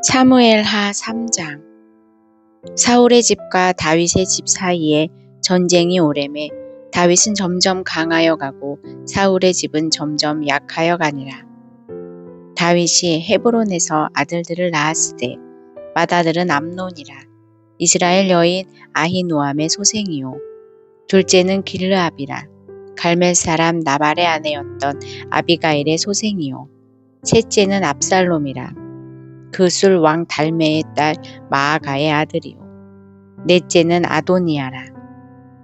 사무엘 하 3장 사울의 집과 다윗의 집 사이에 전쟁이 오래매 다윗은 점점 강하여 가고 사울의 집은 점점 약하여 가니라. 다윗이 헤브론에서 아들들을 낳았으되 맏아들은 암논이라. 이스라엘 여인 아히노암의 소생이요. 둘째는 길르압이라. 갈멜 사람 나발의 아내였던 아비가일의 소생이요. 셋째는 압살롬이라. 그술 왕 달메의 딸 마아가의 아들이요. 넷째는 아도니아라.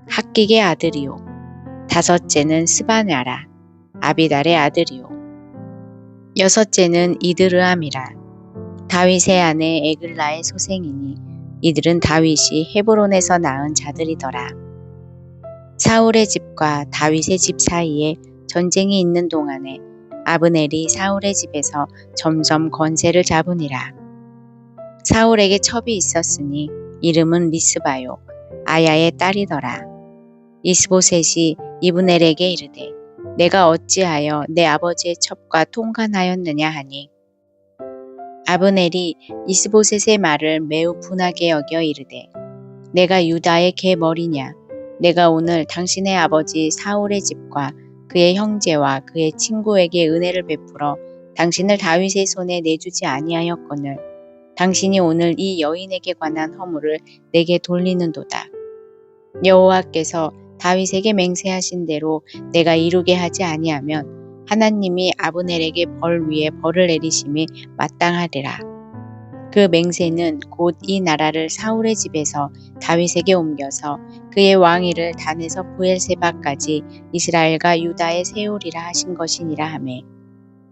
학기의 아들이요. 다섯째는 스바냐라. 아비달의 아들이요. 여섯째는 이드르암이라. 다윗의 아내 에글라의 소생이니 이들은 다윗이 헤브론에서 낳은 자들이더라. 사울의 집과 다윗의 집 사이에 전쟁이 있는 동안에 아브넬이 사울의 집에서 점점 건세를 잡으니라. 사울에게 첩이 있었으니 이름은 리스바요 아야의 딸이더라. 이스보셋이 이브넬에게 이르되 내가 어찌하여 내 아버지의 첩과 통관하였느냐 하니 아브넬이 이스보셋의 말을 매우 분하게 여겨 이르되 내가 유다의 개 머리냐 내가 오늘 당신의 아버지 사울의 집과 그의 형제와 그의 친구에게 은혜를 베풀어 당신을 다윗의 손에 내주지 아니하였거늘 당신이 오늘 이 여인에게 관한 허물을 내게 돌리는도다. 여호와께서 다윗에게 맹세하신 대로 내가 이루게 하지 아니하면 하나님이 아브넬에게 벌 위에 벌을 내리심이 마땅하리라. 그 맹세는 곧 이 나라를 사울의 집에서 다윗에게 옮겨서 그의 왕위를 단에서 부엘세바까지 이스라엘과 유다에 세우리라 하신 것이니라 하매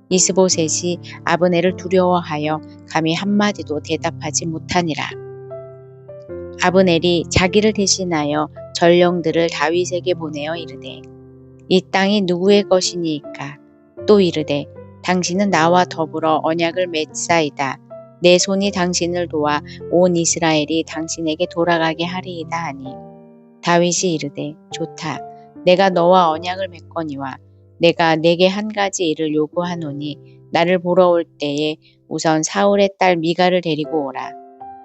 이스보셋이 아브넬을 두려워하여 감히 한마디도 대답하지 못하니라. 아브넬이 자기를 대신하여 전령들을 다윗에게 보내어 이르되 이 땅이 누구의 것이니까 또 이르되 당신은 나와 더불어 언약을 맺사이다. 내 손이 당신을 도와 온 이스라엘이 당신에게 돌아가게 하리이다 하니 다윗이 이르되 좋다. 내가 너와 언약을 맺거니와 내가 내게 한 가지 일을 요구하노니 나를 보러 올 때에 우선 사울의 딸 미가를 데리고 오라.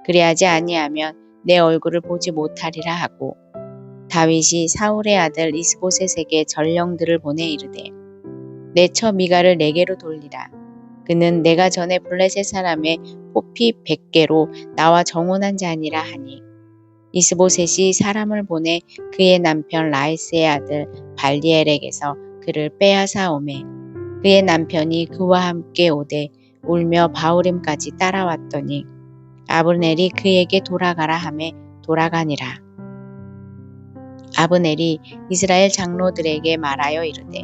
그리하지 아니하면 내 얼굴을 보지 못하리라 하고 다윗이 사울의 아들 이스보셋에게 전령들을 보내 이르되 내 처 미가를 내게로 돌리라. 그는 내가 전에 블레셋 사람의 포피 백개로 나와 정혼한 자니라 하니 이스보셋이 사람을 보내 그의 남편 라이스의 아들 발리엘에게서 그를 빼앗아 오매 그의 남편이 그와 함께 오되 울며 바울임까지 따라왔더니 아브넬이 그에게 돌아가라 하매 돌아가니라. 아브넬이 이스라엘 장로들에게 말하여 이르되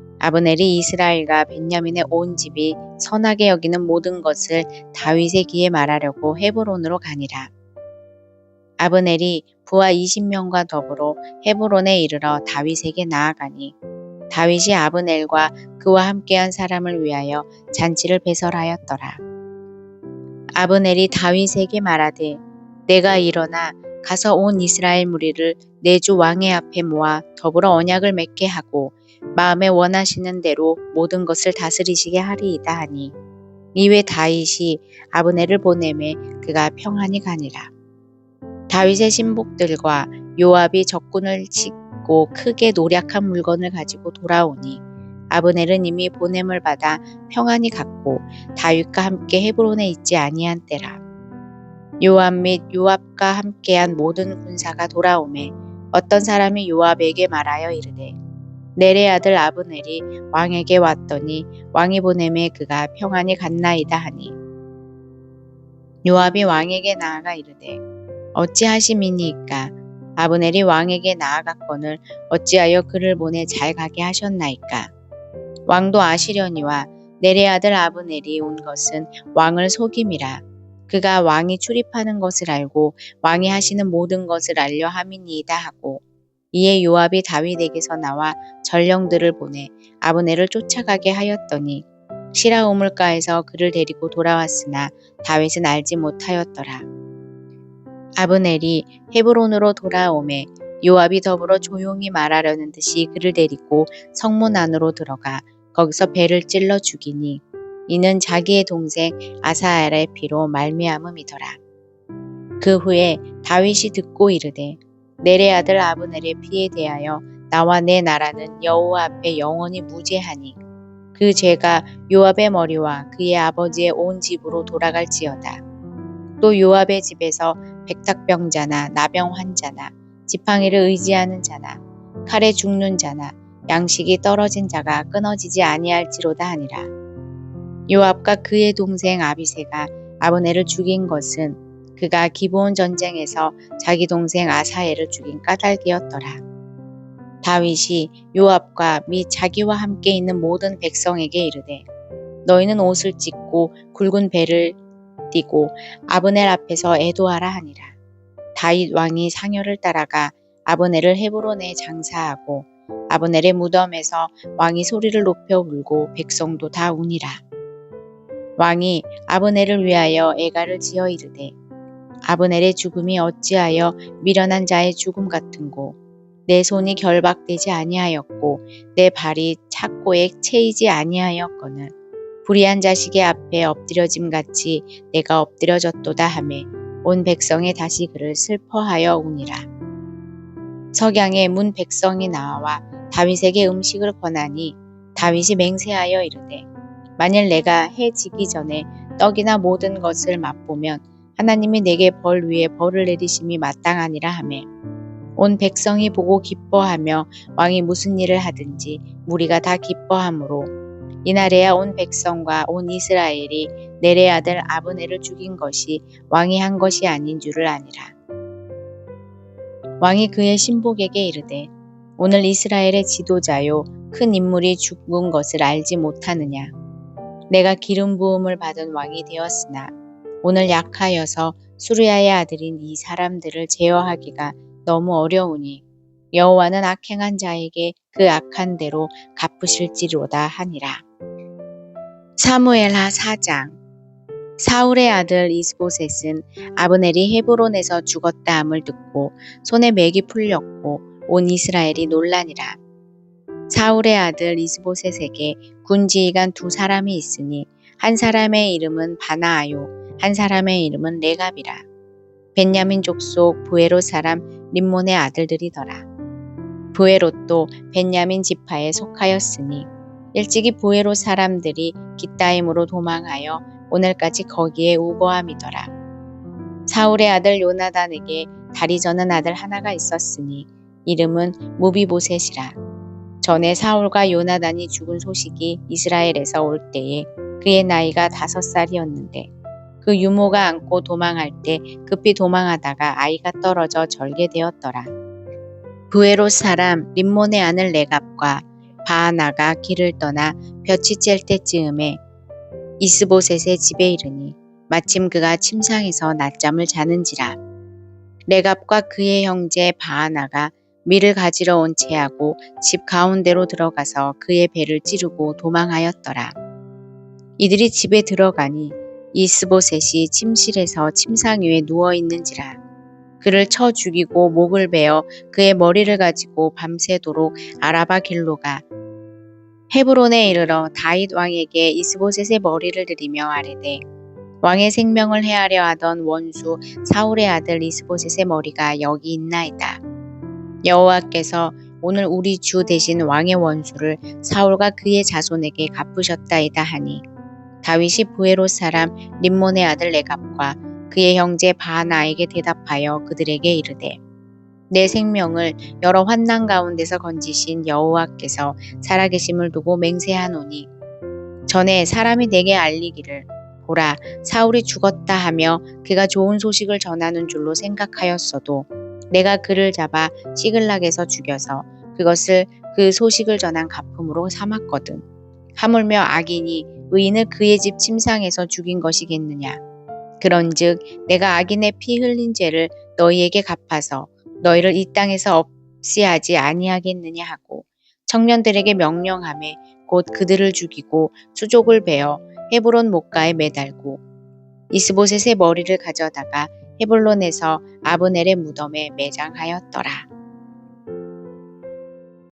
아브넬이 이스라엘과 벤야민의 온 집이 선하게 여기는 모든 것을 다윗의 귀에 말하려고 헤브론으로 가니라. 아브넬이 부하 20명과 더불어 헤브론에 이르러 다윗에게 나아가니 다윗이 아브넬과 그와 함께한 사람을 위하여 잔치를 배설하였더라. 아브넬이 다윗에게 말하되 내가 일어나 가서 온 이스라엘 무리를 내 주 왕의 앞에 모아 더불어 언약을 맺게 하고 마음에 원하시는 대로 모든 것을 다스리시게 하리이다 하니 이외 다윗이 아브넬을 보내매 그가 평안히 가니라. 다윗의 신복들과 요압이 적군을 짓고 크게 노력한 물건을 가지고 돌아오니 아브넬은 이미 보냄을 받아 평안히 갔고 다윗과 함께 헤브론에 있지 아니한 때라. 요압 및 요압과 함께한 모든 군사가 돌아오매 어떤 사람이 요압에게 말하여 이르되 내레 아들 아브넬이 왕에게 왔더니 왕이 보냄에 그가 평안히 갔나이다 하니. 요압이 왕에게 나아가 이르되 어찌하심이니까? 아브넬이 왕에게 나아갔거늘 어찌하여 그를 보내 잘 가게 하셨나이까? 왕도 아시려니와 내레 아들 아브넬이 온 것은 왕을 속임이라. 그가 왕이 출입하는 것을 알고 왕이 하시는 모든 것을 알려 함이니이다 하고 이에 요압이 다윗에게서 나와 전령들을 보내 아브넬을 쫓아가게 하였더니 시라 우물가에서 그를 데리고 돌아왔으나 다윗은 알지 못하였더라. 아브넬이 헤브론으로 돌아오매 요압이 더불어 조용히 말하려는 듯이 그를 데리고 성문 안으로 들어가 거기서 배를 찔러 죽이니 이는 자기의 동생 아사엘의 피로 말미암음이더라. 그 후에 다윗이 듣고 이르되 내래 아들 아브넬의 피에 대하여 나와 내 나라는 여호와 앞에 영원히 무죄하니 그 죄가 요압의 머리와 그의 아버지의 온 집으로 돌아갈지어다. 또 요압의 집에서 백탁병자나 나병 환자나 지팡이를 의지하는 자나 칼에 죽는 자나 양식이 떨어진 자가 끊어지지 아니할지로다 하니라. 요압과 그의 동생 아비세가 아브넬을 죽인 것은 그가 기브온 전쟁에서 자기 동생 아사엘을 죽인 까닭이었더라. 다윗이 요압과 및 자기와 함께 있는 모든 백성에게 이르되 너희는 옷을 찢고 굵은 배를 띠고 아브넬 앞에서 애도하라 하니라. 다윗 왕이 상여를 따라가 아브넬을 헤브론에 장사하고 아브넬의 무덤에서 왕이 소리를 높여 울고 백성도 다 우니라. 왕이 아브넬을 위하여 애가를 지어 이르되 아브넬의 죽음이 어찌하여 미련한 자의 죽음 같은고 내 손이 결박되지 아니하였고 내 발이 착고에 채이지 아니하였거늘 불의한 자식의 앞에 엎드려짐 같이 내가 엎드려졌도다 하매 온 백성이 다시 그를 슬퍼하여 우니라. 석양에 문 백성이 나와 다윗에게 음식을 권하니 다윗이 맹세하여 이르되 만일 내가 해 지기 전에 떡이나 모든 것을 맛보면 하나님이 내게 벌 위에 벌을 내리심이 마땅하니라 하매 온 백성이 보고 기뻐하며 왕이 무슨 일을 하든지 무리가 다 기뻐하므로 이날에야 온 백성과 온 이스라엘이 내레 아들 아브넬을 죽인 것이 왕이 한 것이 아닌 줄을 아니라. 왕이 그의 신복에게 이르되 오늘 이스라엘의 지도자요 큰 인물이 죽은 것을 알지 못하느냐. 내가 기름 부음을 받은 왕이 되었으나 오늘 약하여서 수르야의 아들인 이 사람들을 제어하기가 너무 어려우니 여호와는 악행한 자에게 그 악한 대로 갚으실지로다 하니라. 사무엘하 4장 사울의 아들 이스보셋은 아브넬이 헤브론에서 죽었다 함을 듣고 손에 맥이 풀렸고 온 이스라엘이 논란이라. 사울의 아들 이스보셋에게 군지휘관 두 사람이 있으니 한 사람의 이름은 바나아요 한 사람의 이름은 레갑이라. 벤야민 족속 부에로 사람 림몬의 아들들이더라. 부에롯도 벤야민 지파에 속하였으니 일찍이 부에로 사람들이 기타임으로 도망하여 오늘까지 거기에 우거함이더라. 사울의 아들 요나단에게 다리 저는 아들 하나가 있었으니 이름은 무비보셋이라. 전에 사울과 요나단이 죽은 소식이 이스라엘에서 올 때에 그의 나이가 다섯 살이었는데 그 유모가 안고 도망할 때 급히 도망하다가 아이가 떨어져 절개되었더라. 부에로 사람 림몬의 아들 레갑과 바하나가 길을 떠나 볕이 쬐 때쯤에 이스보셋의 집에 이르니 마침 그가 침상에서 낮잠을 자는지라. 레갑과 그의 형제 바하나가 밀을 가지러 온 채하고 집 가운데로 들어가서 그의 배를 찌르고 도망하였더라. 이들이 집에 들어가니 이스보셋이 침실에서 침상 위에 누워 있는지라. 그를 쳐 죽이고 목을 베어 그의 머리를 가지고 밤새도록 아라바 길로 가 헤브론에 이르러 다윗 왕에게 이스보셋의 머리를 들이며 아뢰되 왕의 생명을 해하려 하던 원수 사울의 아들 이스보셋의 머리가 여기 있나이다. 여호와께서 오늘 우리 주 대신 왕의 원수를 사울과 그의 자손에게 갚으셨다이다 하니 다윗이 부에로 사람 림몬의 아들 레갑과 그의 형제 바하나에게 대답하여 그들에게 이르되 내 생명을 여러 환난 가운데서 건지신 여호와께서 살아계심을 두고 맹세하노니 전에 사람이 내게 알리기를 보라 사울이 죽었다 하며 그가 좋은 소식을 전하는 줄로 생각하였어도 내가 그를 잡아 시글락에서 죽여서 그것을 그 소식을 전한 가품으로 삼았거든. 하물며 악인이 의인을 그의 집 침상에서 죽인 것이겠느냐. 그런즉 내가 악인의 피 흘린 죄를 너희에게 갚아서 너희를 이 땅에서 납치하지 아니하겠느냐 하고 청년들에게 명령함에 곧 그들을 죽이고 수족을 베어 헤브론 목가에 매달고 이스보셋의 머리를 가져다가 헤블론에서 아브넬의 무덤에 매장하였더라.